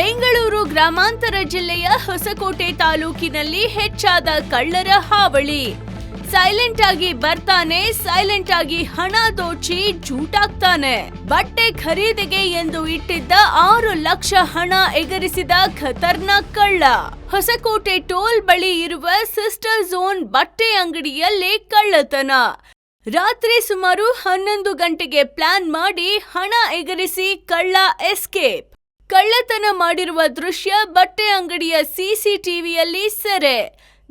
ಬೆಂಗಳೂರು ಗ್ರಾಮಾಂತರ ಜಿಲ್ಲೆಯ ಹೊಸಕೋಟೆ ತಾಲೂಕಿನಲ್ಲಿ ಹೆಚ್ಚಾದ ಕಳ್ಳರ ಹಾವಳಿ. ಸೈಲೆಂಟ್ ಆಗಿ ಬರ್ತಾನೆ ಸೈಲೆಂಟ್ ಆಗಿ ಹಣ ದೋಚಿ ಜೂಟಾಗ್ತಾನೆ. ಬಟ್ಟೆ ಖರೀದಿಗೆ ಎಂದು ಇಟ್ಟಿದ್ದ ಆರು ಲಕ್ಷ ಹಣ ಎಗರಿಸಿದ ಖತರ್ನಾಕ್ ಕಳ್ಳ. ಹೊಸಕೋಟೆ ಟೋಲ್ ಬಳಿ ಇರುವ ಸಿಸ್ಟರ್ ಝೋನ್ ಬಟ್ಟೆ ಅಂಗಡಿಯಲ್ಲಿ ಕಳ್ಳತನ. ರಾತ್ರಿ ಸುಮಾರು ಹನ್ನೊಂದು ಗಂಟೆಗೆ ಪ್ಲಾನ್ ಮಾಡಿ ಹಣ ಎಗರಿಸಿ ಕಳ್ಳ ಎಸ್ಕೇಪ್ ಕಳ್ಳತನ ಮಾಡಿರುವ ದೃಶ್ಯ, ಬಟ್ಟೆ ಅಂಗಡಿಯ ಸಿಸಿಟಿವಿಯಲ್ಲಿ ಸೆರೆ.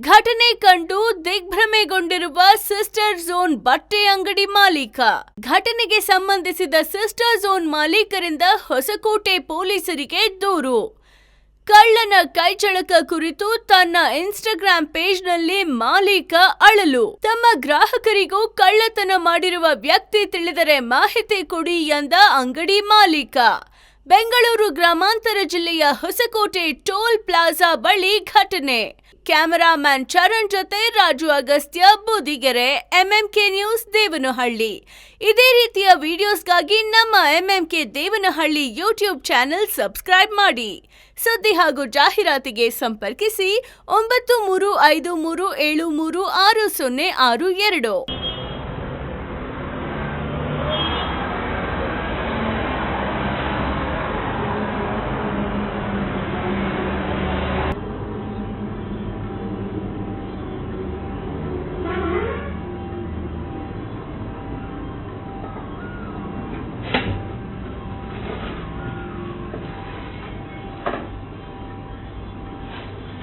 ಘಟನೆ ಕಂಡು ದಿಗ್ಭ್ರಮೆಗೊಂಡಿರುವ ಸಿಸ್ಟರ್ ಝೋನ್ ಬಟ್ಟೆ ಅಂಗಡಿ ಮಾಲೀಕ. ಘಟನೆಗೆ ಸಂಬಂಧಿಸಿದ ಸಿಸ್ಟರ್ ಝೋನ್ ಮಾಲೀಕರಿಂದ ಹೊಸಕೋಟೆ ಪೊಲೀಸರಿಗೆ ದೂರು. ಕಳ್ಳನ ಕೈಚಳಕ ಕುರಿತು ತನ್ನ ಇನ್ಸ್ಟಾಗ್ರಾಮ್ ಪೇಜ್ನಲ್ಲಿ ಮಾಲೀಕ ಅಳಲು. ತಮ್ಮ ಗ್ರಾಹಕರಿಗೂ ಕಳ್ಳತನ ಮಾಡಿರುವ ವ್ಯಕ್ತಿ ತಿಳಿದರೆ ಮಾಹಿತಿ ಕೊಡಿ ಎಂದ ಅಂಗಡಿ ಮಾಲೀಕ. ಬೆಂಗಳೂರು ಗ್ರಾಮಾಂತರ ಜಿಲ್ಲೆಯ ಹೊಸಕೋಟೆ ಟೋಲ್ ಪ್ಲಾಜಾ ಬಳಿ ಘಟನೆ. ಕ್ಯಾಮರಾಮ್ಯಾನ್ ಚರಣ್ ಜೊತೆ ರಾಜು ಅಗಸ್ತ್ಯ, ಬೂದಿಗೆರೆ ಎಂಎಂಕೆ ನ್ಯೂಸ್ ದೇವನಹಳ್ಳಿ. ಇದೇ ರೀತಿಯ ವಿಡಿಯೋಸ್ಗಾಗಿ ನಮ್ಮ MMK Devanahalli YouTube channel subscribe ಮಾಡಿ. ಸುದ್ದಿ ಹಾಗೂ ಜಾಹೀರಾತಿಗೆ ಸಂಪರ್ಕಿಸಿ ಒಂಬತ್ತು ಮೂರು ಐದು ಮೂರು ಏಳು ಮೂರು ಆರು ಸೊನ್ನೆ ಆರು ಎರಡು.